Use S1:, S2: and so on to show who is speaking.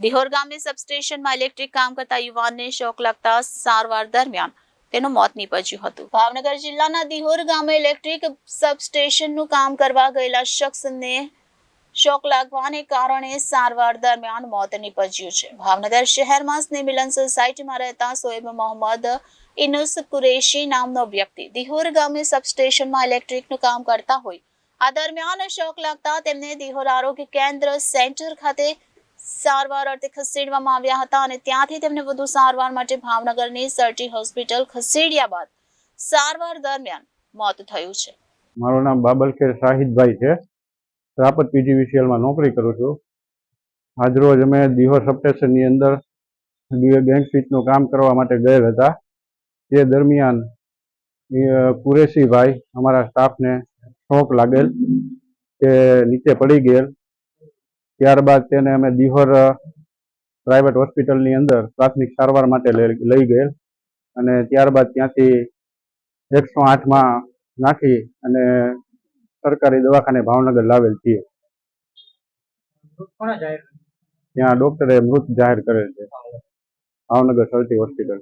S1: દિહોર ગામની સબસ્ટેશનમાં ઇલેક્ટ્રિક કામ કરતા યુવાનને શોક લાગતા સારવાર દરમિયાન તેનું મોત નીપજ્યું હતું. ભાવનગર જિલ્લાના દિહોર ગામે ઇલેક્ટ્રિક સબસ્ટેશનનું કામ કરવા ગયેલા શખ્સને શોક લાગવાને કારણે સારવાર દરમિયાન મોત નીપજ્યું છે. ભાવનગર શહેરમાં સ્નેહ સોસાયટીમાં રહેતા સોએબ મોહમ્મદ ઇનુસ કુરેશી નામનો વ્યક્તિ દિહોર ગામે સબસ્ટેશનમાં ઇલેક્ટ્રિકનું કામ કરતા હોય. આ દરમિયાન શોક લાગતા તેમને દિહોર આરોગ્ય કેન્દ્ર સેન્ટર ખાતે સારવાર અર્થે ખસેડવામાં આવ્યા હતા અને ત્યાંથી તેમને વધુ સારવાર માટે ભાવનગરની સર્ટી હોસ્પિટલ ખસેડ્યા બાદ સારવાર દરમિયાન મોત થયું છે.
S2: મારું નામ બાબલખેર શાહિદભાઈ છે. રાપત પીજીવીસીએલમાં નોકરી કરું છું. આજરોજ અમે દિહોર સબસ્ટેશનની અંદર બેંક સ્વીચનું કામ કરવા માટે ગયેલ હતા. તે દરમિયાન કુરેશીભાઈ અમારા સ્ટાફને શોક લાગેલ તે નીચે પડી ગયેલ. ત્યારબાદ તેને અમે દિહોર પ્રાઇવેટ હોસ્પિટલની અંદર પ્રાથમિક સારવાર માટે લઈ ગયેલ. અને ત્યારબાદ ત્યાંથી એકસો આઠમાં નાખી અને સરકારી દવાખાને ભાવનગર લાવેલ છીએ? ત્યાં ડોક્ટરે મૃત જાહેર કરેલ છે. Bhavnagar sir T hospital.